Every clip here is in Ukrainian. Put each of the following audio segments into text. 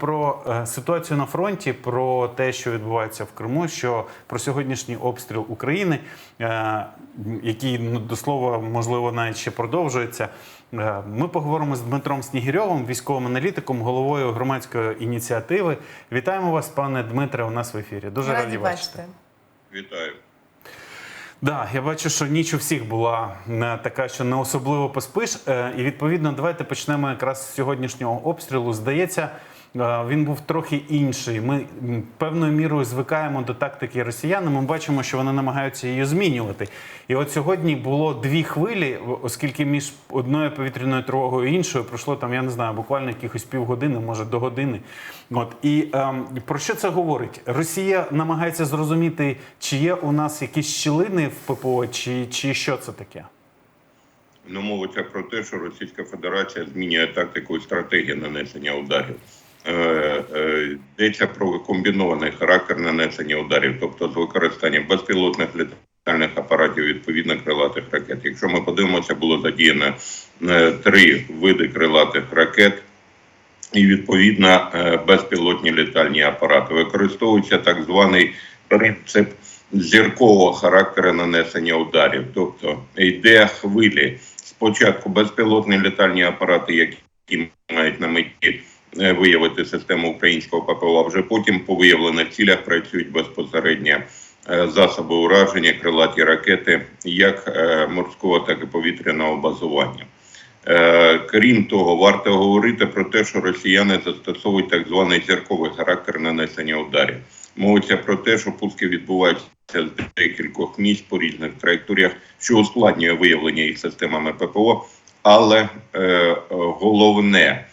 Про е, ситуацію на фронті, про те, що відбувається в Криму, що про сьогоднішній обстріл України, е, який ну, до слова можливо навіть ще продовжується. Е, Ми поговоримо з Дмитром Снігірьовим, військовим аналітиком, головою громадської ініціативи. Вітаємо вас, пане Дмитре. У нас в ефірі. Дуже раді, Раді бачити. бачити. Вітаю. Да, я бачу, що ніч у всіх була така, що не особливо поспиш. І відповідно, давайте почнемо якраз з сьогоднішнього обстрілу. Здається, він був трохи інший. Ми певною мірою звикаємо до тактики росіян. Ми бачимо, що вони намагаються її змінювати. І от сьогодні було дві хвилі, оскільки між одною повітряною тривогою і іншою пройшло там, я не знаю, буквально якихось півгодини, може до години. От і ем, про що це говорить? Росія намагається зрозуміти, чи є у нас якісь щілини в ППО, чи, чи що це таке? Ну, мовиться про те, що Російська Федерація змінює тактику і стратегію нанесення ударів. Е, е, йдеться про комбінований характер нанесення ударів, тобто з використанням безпілотних літальних апаратів відповідно крилатих ракет. Якщо ми подивимося, було задіяно е, три види крилатих ракет. І відповідно безпілотні літальні апарати використовується так званий принцип зіркового характеру нанесення ударів. Тобто йде хвилі. Спочатку безпілотні літальні апарати, які мають на меті виявити систему українського ППО, вже потім по виявлених цілях працюють безпосередньо е, засоби ураження, крилаті ракети, як е, морського, так і повітряного базування. Е, Крім того, варто говорити про те, що росіяни застосовують так званий зірковий характер нанесення ударів. Мовиться про те, що пуски відбуваються з декількох місць по різних траєкторіях, що ускладнює виявлення їх системами ППО. Але е, головне е,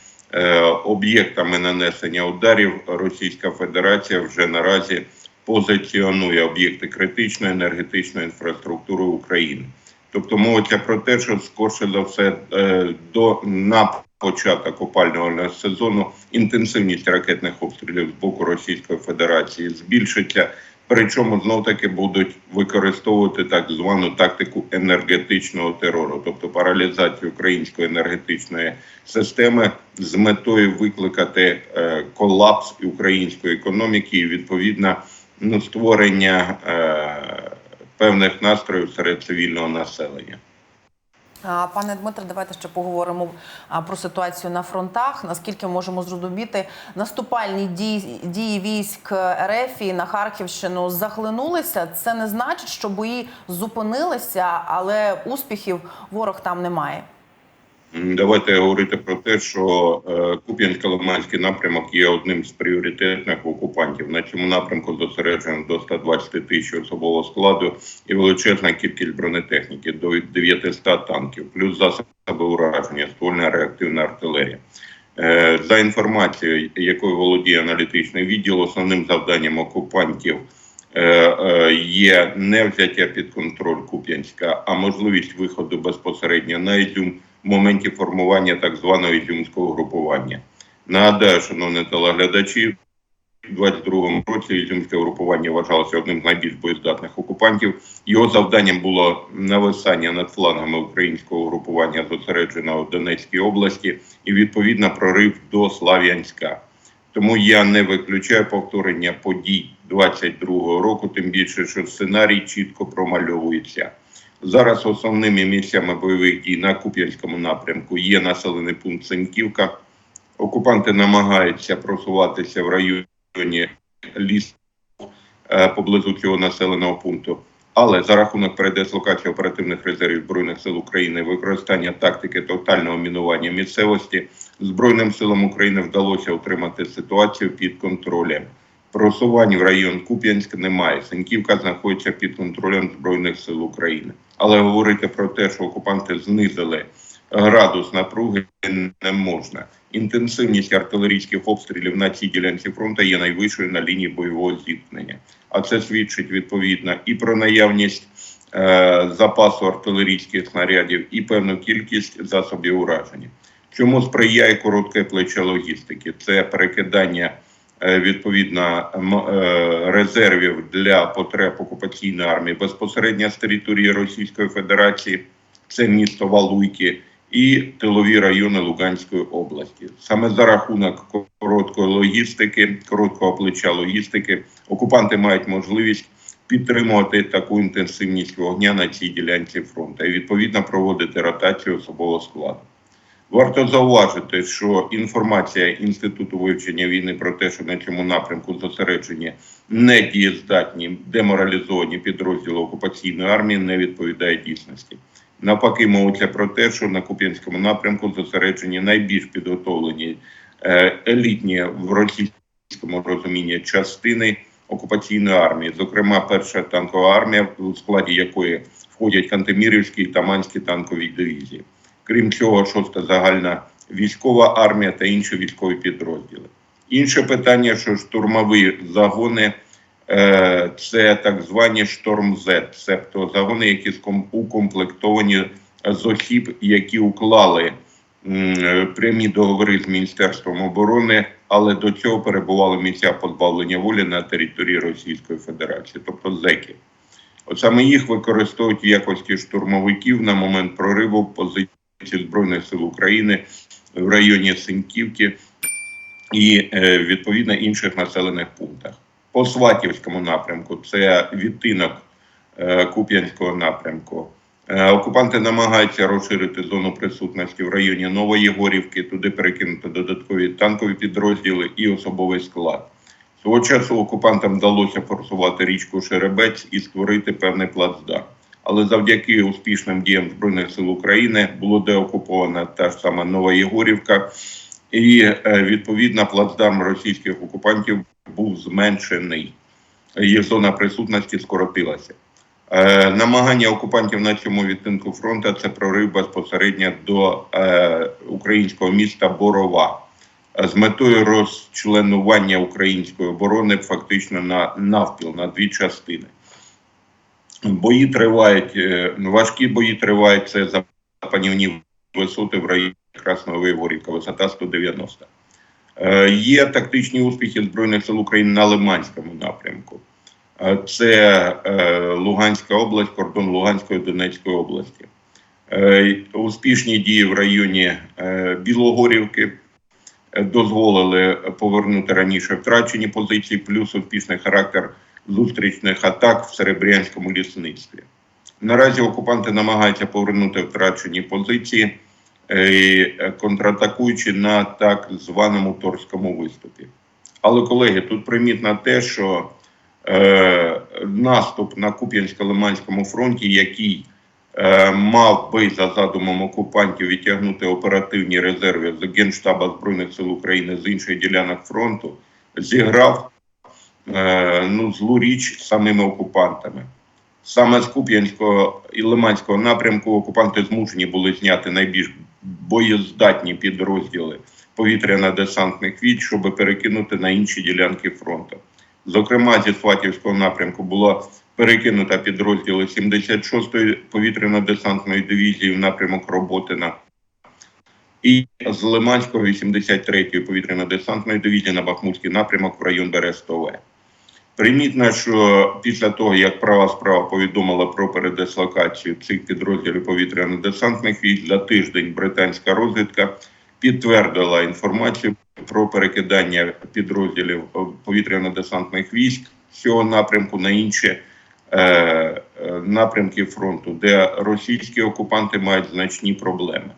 об'єктами нанесення ударів Російська Федерація вже наразі позиціонує об'єкти критичної енергетичної інфраструктури України. Тобто мовиться про те, що скорше за все е, до на початок опалювального сезону інтенсивність ракетних обстрілів з боку Російської Федерації збільшиться. Причому знов таки будуть використовувати так звану тактику енергетичного терору, тобто паралізацію української енергетичної системи з метою викликати е, колапс української економіки і відповідно ну, створення е, певних настроїв серед цивільного населення. Пане Дмитре, давайте ще поговоримо про ситуацію на фронтах. Наскільки можемо зрозуміти, наступальні дії, дії військ РФ на Харківщину захлинулися. Це не значить, що бої зупинилися, але успіхів ворог там не має. М, Давайте говорити про те, що е, Куп'янсько-Лиманський напрямок є одним з пріоритетних окупантів. На цьому напрямку зосереджено до 120 тисяч особового складу і величезна кількість бронетехніки до 900 танків, плюс засоби ураження, ствольна реактивна артилерія. Е, За інформацією, якою володіє аналітичний відділ, основним завданням окупантів е, є не взяття під контроль Куп'янська, а можливість виходу безпосередньо на Ізюм моменті формування так званого ізюмського групування. Нагадаю, шановні телеглядачі, у 22-му році ізюмське групування вважалося одним з найбільш боєздатних окупантів. Його завданням було нависання над флангами українського групування, зосередженого в Донецькій області, і відповідно прорив до Слав'янська. Тому я не виключаю повторення подій 22-го року, тим більше, що сценарій чітко промальовується. Зараз основними місцями бойових дій на Куп'янському напрямку є населений пункт Сеньківка. Окупанти намагаються просуватися в районі лісу е, поблизу цього населеного пункту. Але за рахунок передислокації оперативних резервів Збройних сил України, використання тактики тотального мінування місцевості Збройним силам України вдалося утримати ситуацію під контролем. Просувань в район Куп'янськ немає. Сеньківка знаходиться під контролем Збройних сил України. Але говорити про те, що окупанти знизили градус напруги, не можна. Інтенсивність артилерійських обстрілів на цій ділянці фронту є найвищою на лінії бойового зіткнення. А це свідчить відповідно і про наявність е, запасу артилерійських снарядів, і певну кількість засобів ураження. Чому сприяє коротке плече логістики? Це перекидання відповідно м- е, резервів для потреб окупаційної армії безпосередньо з території Російської Федерації. Це місто Валуйки і тилові райони Луганської області. Саме за рахунок короткої логістики, короткого плеча логістики, окупанти мають можливість підтримувати таку інтенсивність вогня на цій ділянці фронту і відповідно проводити ротацію особового складу. Варто зауважити, що інформація Інституту вивчення війни про те, що на цьому напрямку зосереджені недієздатні деморалізовані підрозділи окупаційної армії, не відповідає дійсності. Навпаки, мовиться про те, що на Куп'янському напрямку зосереджені найбільш підготовлені е, елітні в російському розумінні частини окупаційної армії, зокрема, перша танкова армія, у складі якої входять Кантемірівські і Таманські танкові дивізії. Крім цього, шоста загальна військова армія та інші військові підрозділи. Інше питання, що штурмові загони е, це так звані шторм Z, тобто загони, які укомплектовані з осіб, які уклали прямі договори з Міністерством оборони, але до цього перебували в місцях позбавлення волі на території Російської Федерації, тобто зеків. От саме їх використовують в якості штурмовиків на момент прориву позиції Збройних сил України в районі Синьківки і е, відповідно інших населених пунктах. По Сватівському напрямку це відтинок е, Куп'янського напрямку. Е, Окупанти намагаються розширити зону присутності в районі Новоєгорівки, туди перекинути додаткові танкові підрозділи і особовий склад. Свого часу окупантам вдалося форсувати річку Шеребець і створити певний плацдарм. Але завдяки успішним діям Збройних сил України було деокупована та ж сама Нова Єгорівка, і е, відповідно плацдарм російських окупантів був зменшений. Їх зона присутності скоротилася. Е, Намагання окупантів на цьому відтинку фронту це прорив безпосередньо до е, українського міста Борова з метою розчленування української оборони фактично на навпіл на дві частини. Бої тривають, е, важкі бої тривають це за панівні висоти в районі Красного Виворівка, висота 190. Е, Є тактичні успіхи Збройних сил України на Лиманському напрямку. Е, Це Луганська область, кордон Луганської Донецької області. Успішні дії в районі Білогорівки дозволили повернути раніше втрачені позиції, плюс успішний характер зустрічних атак в Серебрянському лісництві. Наразі окупанти намагаються повернути втрачені позиції, е, контратакуючи на так званому торському виступі. Але, колеги, тут примітно те, що е, наступ на Куп'янсько-Лиманському фронті, який е, мав би за задумом окупантів відтягнути оперативні резерви з Генштаба Збройних сил України з інших ділянок фронту, зіграв е, ну, злу річ самими окупантами. Саме з Куп'янського і Лиманського напрямку окупанти змушені були зняти найбільш боєздатні підрозділи повітряно-десантних військ, щоб перекинути на інші ділянки фронту. Зокрема, зі Сватівського напрямку було перекинуто підрозділи 76-ї повітряно-десантної дивізії в напрямок Роботина і з Лиманського 83-ї повітряно-десантної дивізії на Бахмутський напрямок в район Берестове. Примітно, що після того, як права справа повідомила про передислокацію цих підрозділів повітряно-десантних військ, за тиждень британська розвідка підтвердила інформацію про перекидання підрозділів е, повітряно-десантних військ з цього напрямку на інші е, е, напрямки фронту, де російські окупанти мають значні проблеми.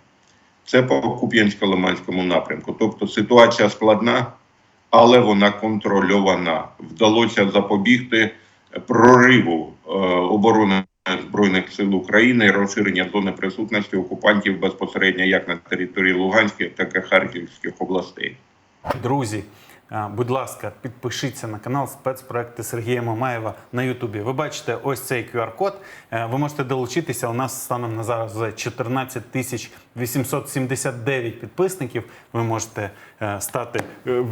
Це по Куп'янсько-Лиманському напрямку. Тобто ситуація складна, але вона контрольована. Вдалося запобігти прориву е, оборони Збройних сил України і розширення зони присутності окупантів безпосередньо як на території Луганської, так і Харківських областей. Друзі, будь ласка, підпишіться на канал спецпроекти Сергія Мамаєва на Ютубі. Ви бачите ось цей QR-код. Е, Ви можете долучитися. У нас станом на зараз вже 14 тисяч 879 підписників. Ви можете е, стати е,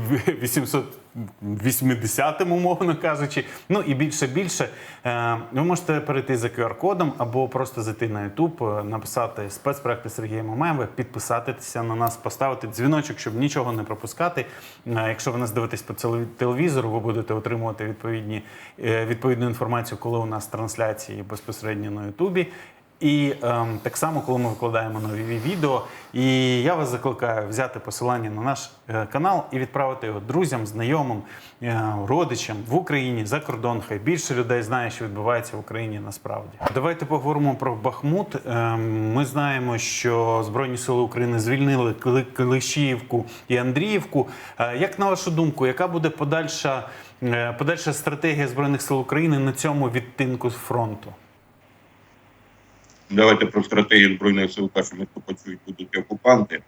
в- 880-м, умовно кажучи. Ну і більше більше. Е, Ви можете перейти за QR-кодом або просто зайти на YouTube, е, написати спецпроекти Сергія Мамаєва, підписатися на нас, поставити дзвіночок, щоб нічого не пропускати. Е, Якщо ви нас дивитесь по телевізору, ви будете отримувати відповідні, відповідну інформацію, коли у нас трансляції безпосередньо на Ютубі. І ем, так само, коли ми викладаємо нові відео, і я вас закликаю взяти посилання на наш е, канал і відправити його друзям, знайомим, е, родичам в Україні за кордон. Хай більше людей знає, що відбувається в Україні насправді. Давайте поговоримо про Бахмут. Ем, Ми знаємо, що Збройні сили України звільнили Кли- і Андріївку. Е, Як на вашу думку, яка буде подальша, е, подальша стратегія Збройних сил України на цьому відтинку фронту? Давайте про стратегію збройних сил першими, хто почують, будуть окупанти.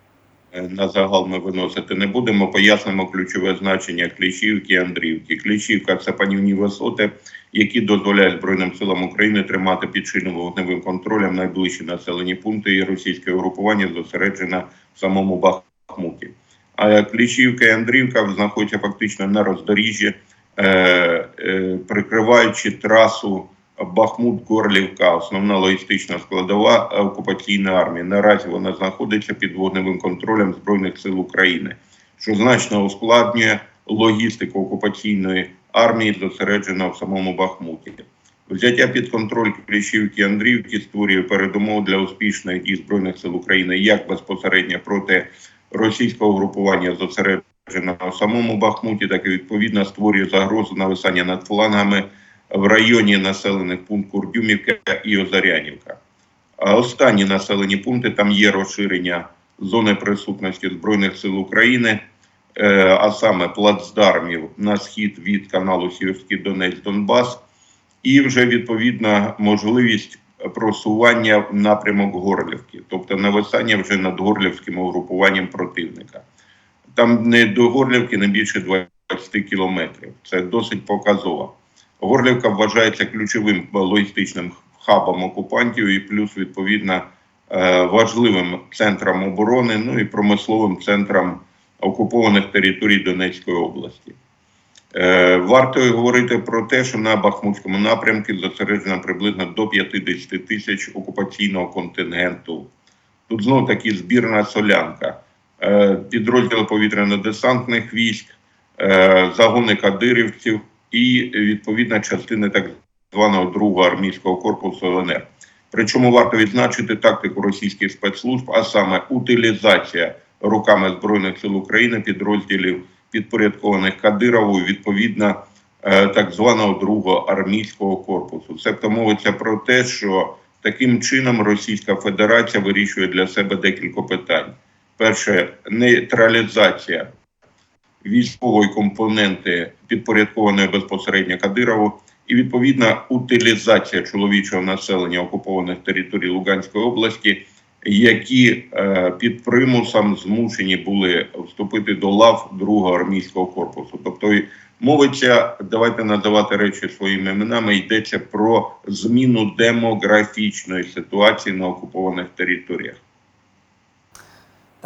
Е, На загал ми виносити не будемо. Пояснимо ключове значення Кліщівки і Андріївки. Кліщівка це панівні висоти, які дозволяють Збройним силам України тримати під чинним вогневим контролем найближчі населені пункти і російське угрупування зосереджено в самому Бахмуті. А Кліщівка і Андріївка знаходяться фактично на роздоріжжі, е, е, прикриваючи трасу Бахмут-Горлівка, основна логістична складова окупаційної армії. Наразі вона знаходиться під вогневим контролем Збройних сил України, що значно ускладнює логістику окупаційної армії, зосереджена в самому Бахмуті. Взяття під контроль Кліщівки і Андріївки створює передумов для успішних дій Збройних сил України як безпосередньо проти російського групування зосередженого в самому Бахмуті, так і відповідно створює загрозу нависання над флангами в районі населених пунктів Курдюмівка і Озарянівка. А останні населені пункти там є розширення зони присутності Збройних сил України, е, а саме плацдармів на схід від каналу Сіверський Донець Донбас, і вже відповідна можливість просування в напрямок Горлівки, тобто нависання вже над горлівським угрупуванням противника. Там не до Горлівки не більше 20 кілометрів. Це досить показово. Горлівка вважається ключовим логістичним хабом окупантів і плюс відповідно е, важливим центром оборони, ну і промисловим центром окупованих територій Донецької області. Е, Варто говорити про те, що на Бахмутському напрямку зосереджено приблизно до 50 тисяч окупаційного контингенту. Тут знов таки збірна солянка, Е, підрозділи повітряно-десантних військ, загони кадирівців і відповідна частина так званого другого армійського корпусу ЛНР. Причому варто відзначити тактику російських спецслужб, а саме утилізація руками збройних сил України підрозділів підпорядкованих Кадирову, відповідно е, так званого другого армійського корпусу. Це мовиться про те, що таким чином Російська Федерація вирішує для себе декілька питань. Перше, нейтралізація військової компоненти підпорядкованої безпосередньо Кадирову, і відповідна утилізація чоловічого населення окупованих територій Луганської області, які е, під примусом змушені були вступити до лав другого армійського корпусу. Тобто мовиться, давайте називати речі своїми іменами. Йдеться про зміну демографічної ситуації на окупованих територіях.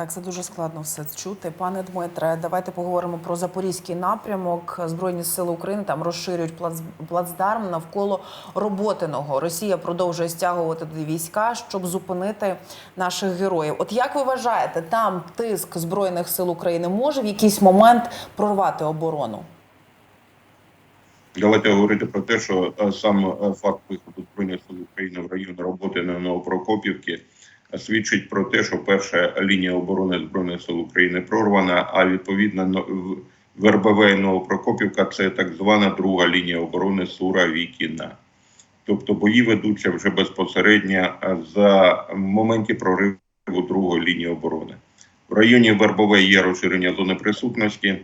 Так, це дуже складно все чути. Пане Дмитре, давайте поговоримо про запорізький напрямок. Збройні сили України там розширюють плац, плацдарм навколо роботиного. Росія продовжує стягувати туди війська, щоб зупинити наших героїв. От як ви вважаєте, там тиск збройних сил України може в якийсь момент прорвати оборону? Давайте говорити про те, що е, сам е, факт виходу збройних сил України в район роботи на Новопрокопівки свідчить про те, що перша лінія оборони збройних сил України прорвана. А відповідно но- в- і Новопрокопівка це так звана друга лінія оборони Сура Вікіна. Тобто бої ведуться вже безпосередньо за моменті прориву другої лінії оборони. В районі Вербове є розширення зони присутності.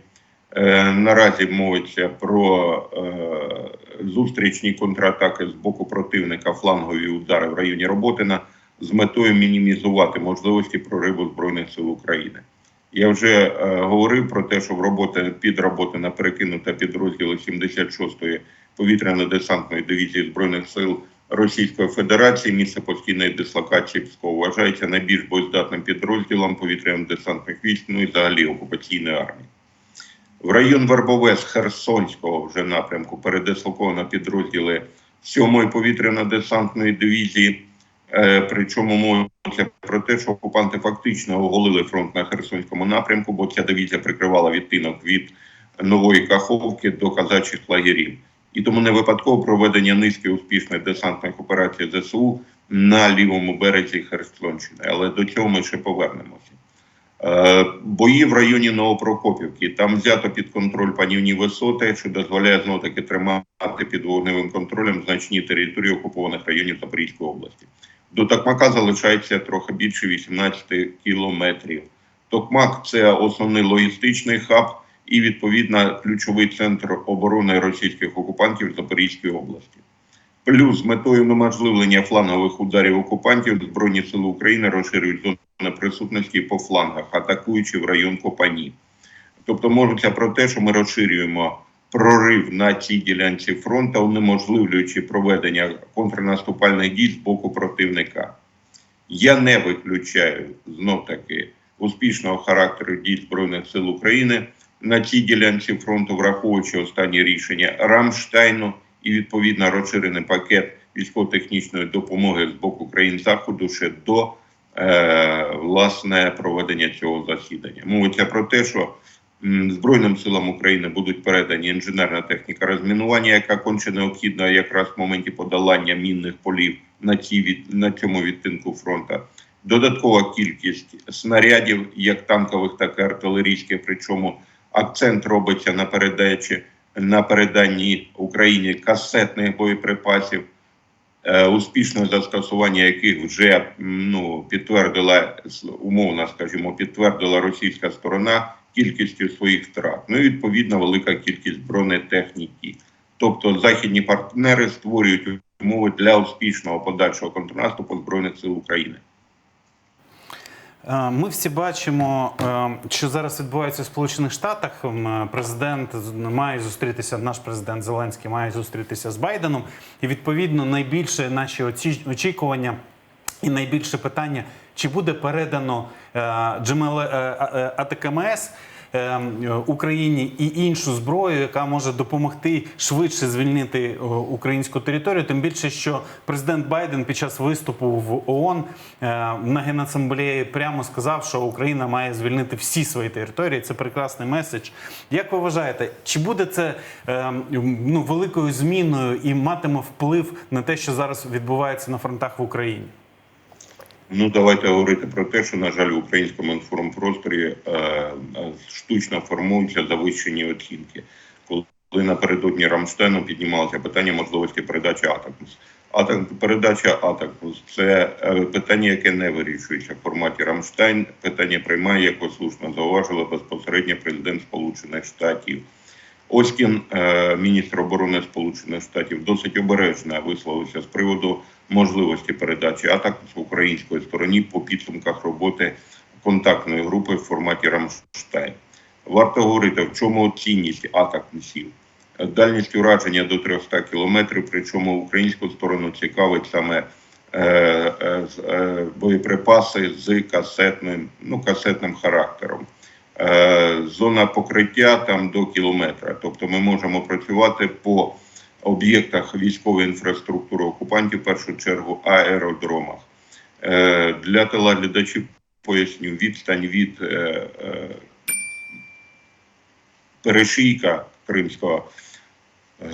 Е, Наразі мовиться про е, зустрічні контратаки з боку противника, флангові удари в районі Роботина з метою мінімізувати можливості прориву збройних сил України. Я вже е, говорив про те, що в роботи під Роботина перекинута підрозділи 76-ї повітряно-десантної дивізії збройних сил Російської Федерації. Місце постійної дислокації Псков вважається найбільш боєздатним підрозділом повітряно-десантних військ, ну і взагалі окупаційної армії. В район Вербове Херсонського вже напрямку передислоковано підрозділи 7-ї повітряно-десантної дивізії. Е, Причому мовиться про те, що окупанти фактично оголили фронт на Херсонському напрямку, бо ця дивізія прикривала відтинок від нової Каховки до казачих лагерів. І тому не випадково проведення низки успішних десантних операцій ЗСУ на лівому березі Херсонщини. Але до цього ми ще повернемося. Е, Бої в районі Новопрокопівки. Там взято під контроль панівні висоти, що дозволяє знову таки тримати під вогневим контролем значні території окупованих районів Запорізької області. До Токмака залишається трохи більше 18 кілометрів. Токмак це основний логістичний хаб і відповідно ключовий центр оборони російських окупантів Запорізької області. Плюс з метою унеможливлення флангових ударів окупантів Збройні сили України розширюють зону присутності по флангах, атакуючи в район Копані. Тобто мовиться про те, що ми розширюємо прорив на цій ділянці фронту, унеможливлюючи проведення контрнаступальних дій з боку противника. Я не виключаю знов таки успішного характеру дій Збройних сил України на цій ділянці фронту, враховуючи останні рішення Рамштайну і відповідно розширений пакет військово-технічної допомоги з боку країн заходу ще до е, власне проведення цього засідання. Мовиться про те, що Збройним силам України будуть передані інженерна техніка розмінування, яка конче необхідна якраз в моменті подолання мінних полів на, від, на цьому відтинку фронту. Додаткова кількість снарядів, як танкових, так і артилерійських, причому акцент робиться на передачі на переданні Україні касетних боєприпасів, е, успішне застосування яких вже ну, підтвердила умовно, скажімо, підтвердила російська сторона кількістю своїх втрат. Ну і відповідно велика кількість бронетехніки. Тобто західні партнери створюють умови для успішного подальшого контрнаступу збройних сил України. Е, Ми всі бачимо, е, що зараз відбувається в Сполучених Штатах. Е, Президент має зустрітися, наш президент Зеленський має зустрітися з Байденом. І відповідно найбільше наші очікування і найбільше питання: чи буде передано е, Джемеле е, е, АТКМС Україні і іншу зброю, яка може допомогти швидше звільнити українську територію. Тим більше, що президент Байден під час виступу в ООН на генасамблеї прямо сказав, що Україна має звільнити всі свої території. Це прекрасний меседж. Як ви вважаєте, чи буде це ну, великою зміною і матиме вплив на те, що зараз відбувається на фронтах в Україні? Ну, давайте говорити про те, що, на жаль, в українському інформпросторі е, е, штучно формуються завищені оцінки. Коли напередодні Рамштайну піднімалося питання можливості передачі Атакмс. Атак, передача Атакмс це е, питання, яке не вирішується в форматі Рамштайн. Питання приймає, як ви слушно зауважили, безпосередньо президент Сполучених Штатів. Оскін, е, міністр оборони Сполучених Штатів, досить обережно висловився з приводу можливості передачі атак з української стороні по підсумках роботи контактної групи в форматі Рамштайн. Варто говорити, в чому цінність атак місів. Дальність ураження до 300 кілометрів, причому українську сторону цікавить саме е, е, е, боєприпаси з касетним, ну, касетним характером. Е, зона покриття там до кілометра. Тобто ми можемо працювати по об'єктах військової інфраструктури окупантів, в першу чергу аеродромах. Е, Для телеглядачів поясню відстань від е, е, перешийка Кримського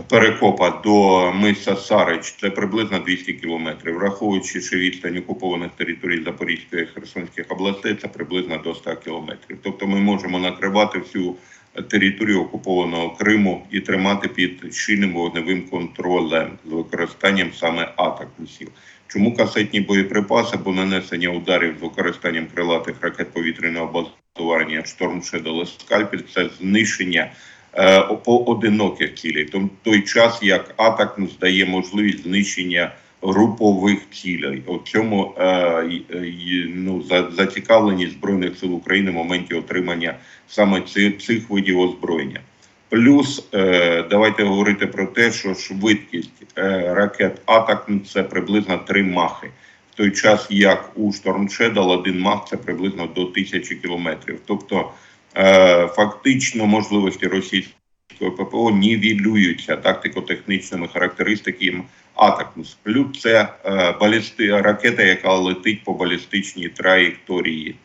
перекопа до миса Сарич це приблизно 200 кілометрів. Враховуючи, що відстань окупованих територій Запорізької і Херсонських областей, це приблизно до 100 кілометрів. Тобто ми можемо накривати всю територію окупованого Криму і тримати під щільним вогневим контролем з використанням саме атакусів. Чому касетні боєприпаси, бо нанесення ударів з використанням крилатих ракет повітряного базування Шедол Скальпель це знищення е, поодиноких цілей. Том той час як атак дає можливість знищення групових цілей. У цьому е, й- ну, за, зацікавленість збройних сил України в моменті отримання саме цих, цих видів озброєння. Плюс е, давайте говорити про те, що швидкість е, ракет атак це приблизно 3 махи. В той час, як у Storm Shadow один мах це приблизно до тисячі кілометрів. Тобто е, фактично можливості російського ППО нівелюються тактико-технічними характеристиками Атакмс. Плюс це е, балісти, ракета, яка летить по балістичній траєкторії.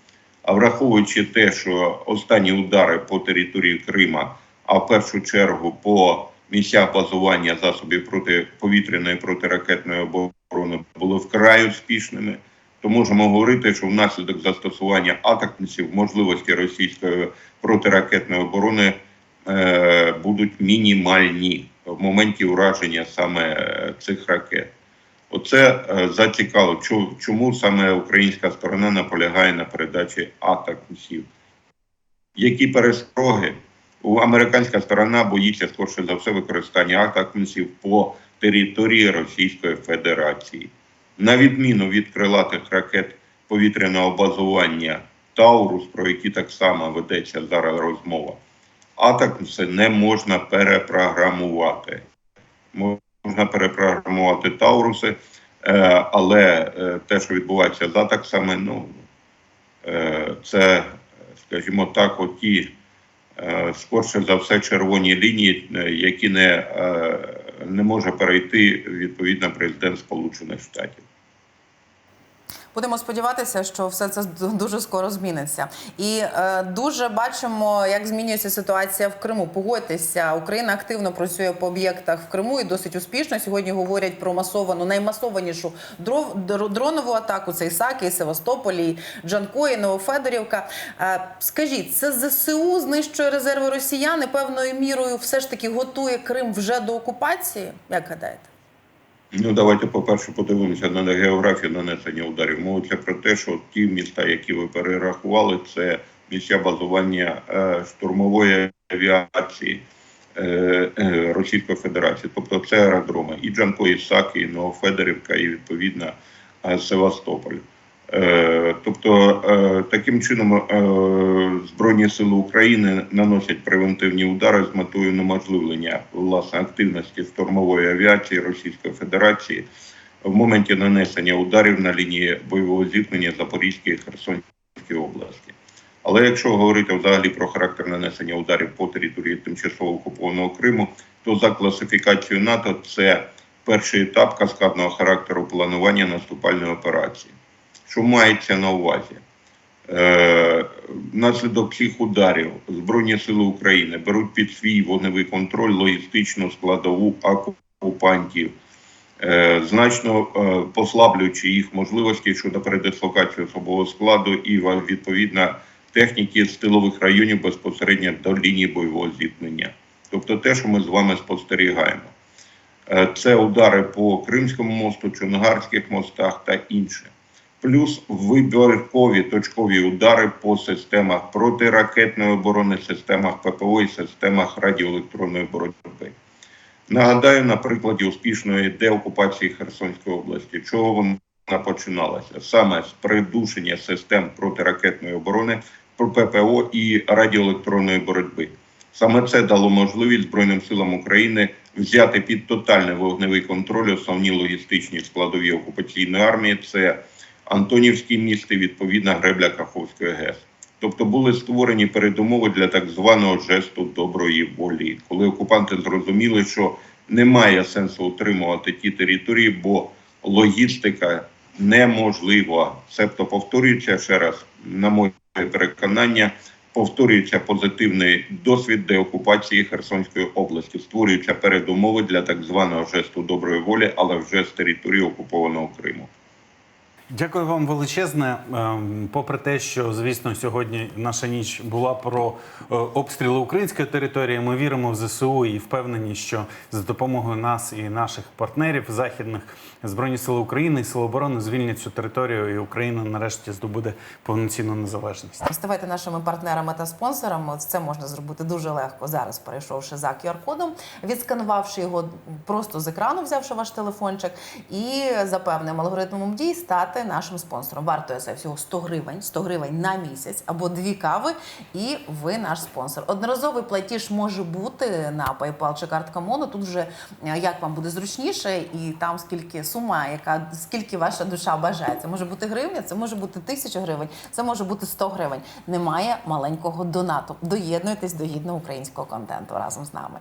А враховуючи те, що останні удари по території Крима, а в першу чергу по місцях базування засобів протиповітряної протиракетної оборони були вкрай успішними, то можемо говорити, що внаслідок застосування атакмсів можливості російської протиракетної оборони е, будуть мінімальні в моменті ураження саме е, цих ракет. Оце е, зацікавило. Чу- Чому саме українська сторона наполягає на передачі атакмсів? Які перестроги? У американська сторона боїться скорше за все використання атакмсів по території Російської Федерації. На відміну від крилатих ракет повітряного базування Таурус, про які так само ведеться зараз розмова, атакмси не можна перепрограмувати. Можна перепрограмувати Тауруси, е, але е, те, що відбувається з атаксами, ну е, це, скажімо так, оті скорше за все червоні лінії, які не, не може перейти відповідно президент Сполучених Штатів. Будемо сподіватися, що все це дуже скоро зміниться. І е, дуже бачимо, як змінюється ситуація в Криму. Погодьтеся, Україна активно працює по об'єктах в Криму і досить успішно. Сьогодні говорять про масовану, наймасованішу дров, дро- дронову атаку. Це Ісаки, і Севастополь, і Джанко, і Новофедорівка. Е, скажіть, це ЗСУ знищує резерви росіян і певною мірою все ж таки готує Крим вже до окупації? Як гадаєте? Ну, давайте, по-перше, подивимося на географію нанесення ударів. Мовиться про те, що ті міста, які ви перерахували, це місця базування е, штурмової авіації е, е, Російської Федерації. Тобто це аеродроми і Джанко, і Саки, і Новофедерівка, і відповідно Севастополь. Е, Тобто е, таким чином е, Збройні Сили України наносять превентивні удари з метою неможливлення власне активності штурмової авіації Російської Федерації в моменті нанесення ударів на лінії бойового зіткнення Запорізької і Херсонської області. Але якщо говорити взагалі про характер нанесення ударів по території тимчасово окупованого Криму, то за класифікацією НАТО це перший етап каскадного характеру планування наступальної операції. Що мається на увазі? Е, внаслідок цих ударів Збройні Сили України беруть під свій вогневий контроль логістичну складову окупантів, е, значно е, послаблюючи їх можливості щодо передислокації особового складу і відповідно техніки з тилових районів безпосередньо до лінії бойового зіткнення. Тобто те, що ми з вами спостерігаємо. Е, Це удари по Кримському мосту, Чонгарських мостах та інше. Плюс вибіркові точкові удари по системах протиракетної оборони, системах ППО і системах радіоелектронної боротьби. Нагадаю, на прикладі успішної деокупації Херсонської області, чого вона починалася саме з придушення систем протиракетної оборони, ППО і радіоелектронної боротьби. Саме це дало можливість Збройним силам України взяти під тотальний вогневий контроль основні логістичні складові окупаційної армії. Це Антонівський міст і відповідна гребля Каховської ГЕС. Тобто були створені передумови для так званого жесту доброї волі, коли окупанти зрозуміли, що немає сенсу утримувати ті території, бо логістика неможлива. Себто повторюється ще раз, на моє переконання, повторюється позитивний досвід деокупації Херсонської області, створюються передумови для так званого жесту доброї волі, але вже з території окупованого Криму. Дякую вам величезне. Ем, Попри те, що звісно сьогодні наша ніч була про е, обстріли української території. Ми віримо в ЗСУ і впевнені, що за допомогою нас і наших партнерів західних збройні сили України і сили оборони звільнять цю територію, і Україна нарешті здобуде повноцінну незалежність. Ставайте нашими партнерами та спонсорами. Це можна зробити дуже легко зараз, перейшовши за QR-кодом, відсканувавши його просто з екрану, взявши ваш телефончик, і за певним алгоритмом дій стати нашим спонсором. Вартує це всього 100 гривень, 100 гривень на місяць або дві кави, і ви наш спонсор. Одноразовий платіж може бути на PayPal чи картка Моно. Тут вже е, як вам буде зручніше, і там скільки сума, яка скільки ваша душа бажає. Це може бути гривня, це може бути тисяча гривень, це може бути 100 гривень. Немає маленького донату. Доєднуйтесь до гідного українського контенту разом з нами.